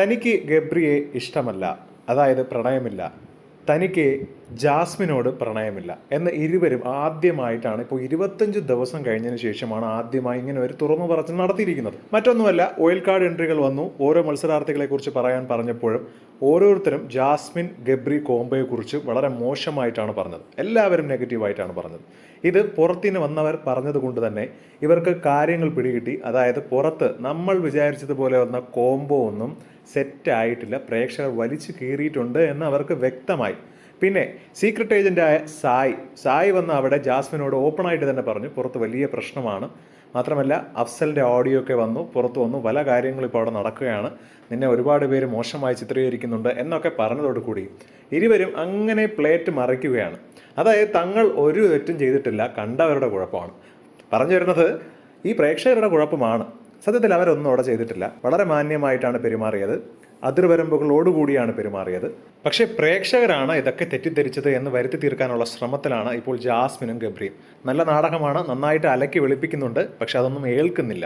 തനിക്ക് ഗബ്രിയെ ഇഷ്ടമല്ല. അതായത് പ്രണയമില്ല. തനിക്ക് ജാസ്മിനോട് പ്രണയമില്ല. എന്ന ഇരുവരും ആദ്യമായിട്ടാണ് ഇപ്പോൾ ഇരുപത്തഞ്ച് ദിവസം കഴിഞ്ഞതിന് ശേഷമാണ് ആദ്യമായി ഇങ്ങനെ ഒരു തുറന്നു പറച്ചിൽ നടത്തിയിരിക്കുന്നത്. മറ്റൊന്നുമല്ല ഓയിൽ കാർഡ് എൻട്രികൾ വന്നു. ഓരോ മത്സരാർത്ഥികളെ കുറിച്ച് പറയാൻ പറഞ്ഞപ്പോഴും ഓരോരുത്തരും ജാസ്മിൻ ഗബ്രി കോംബയെക്കുറിച്ച് വളരെ മോശമായിട്ടാണ് പറഞ്ഞത്. എല്ലാവരും നെഗറ്റീവായിട്ടാണ് പറഞ്ഞത്. ഇത് പുറത്തിന് വന്നവർ പറഞ്ഞതുകൊണ്ട് തന്നെ ഇവർക്ക് കാര്യങ്ങൾ പിടികിട്ടി. അതായത് പുറത്ത് നമ്മൾ വിചാരിച്ചതുപോലെ വന്ന കോംബോ ഒന്നും സെറ്റായിട്ടില്ല പ്രേക്ഷകർ വലിച്ചു കീറിയിട്ടുണ്ട് എന്ന് അവർക്ക് വ്യക്തമായി പിന്നെ സീക്രട്ട് ഏജന്റായ സായ്. സായ് വന്ന് അവിടെ ജാസ്മിനോട് ഓപ്പണായിട്ട് തന്നെ പറഞ്ഞു. പുറത്ത് വലിയ പ്രശ്നമാണ്. മാത്രമല്ല അഫ്സലിന്റെ ഓഡിയോ ഒക്കെ വന്നു. പുറത്ത് വന്നു. പല കാര്യങ്ങളും ഇപ്പോൾ അവിടെ നടക്കുകയാണ്. നിന്നെ ഒരുപാട് പേര് മോശമായി ചിത്രീകരിക്കുന്നുണ്ട് എന്നൊക്കെ പറഞ്ഞതോടുകൂടി ഇരുവരും അങ്ങനെ പ്ലേറ്റ് മറിക്കുകയാണ്. അതായത് തങ്ങൾ ഒരു തെറ്റും ചെയ്തിട്ടില്ല. കണ്ടവരുടെ കുഴപ്പമാണ്. പറഞ്ഞു വരുന്നത് ഈ പ്രേക്ഷകരുടെ കുഴപ്പമാണ്. സത്യത്തിൽ അവരൊന്നും അവിടെ ചെയ്തിട്ടില്ല. വളരെ മാന്യമായിട്ടാണ് പെരുമാറിയത്. അതിർവരമ്പുകളോടുകൂടിയാണ് പെരുമാറിയത്. പക്ഷേ പ്രേക്ഷകരാണ് ഇതൊക്കെ തെറ്റിദ്ധരിച്ചത് എന്ന് വരുത്തി തീർക്കാനുള്ള ശ്രമത്തിലാണ് ഇപ്പോൾ ജാസ്മിനും ഗബ്രിയും. നല്ല നാടകമാണ് നന്നായിട്ട് അലക്കി വെളുപ്പിക്കുന്നുണ്ട് പക്ഷെ അതൊന്നും ഏൽക്കുന്നില്ല.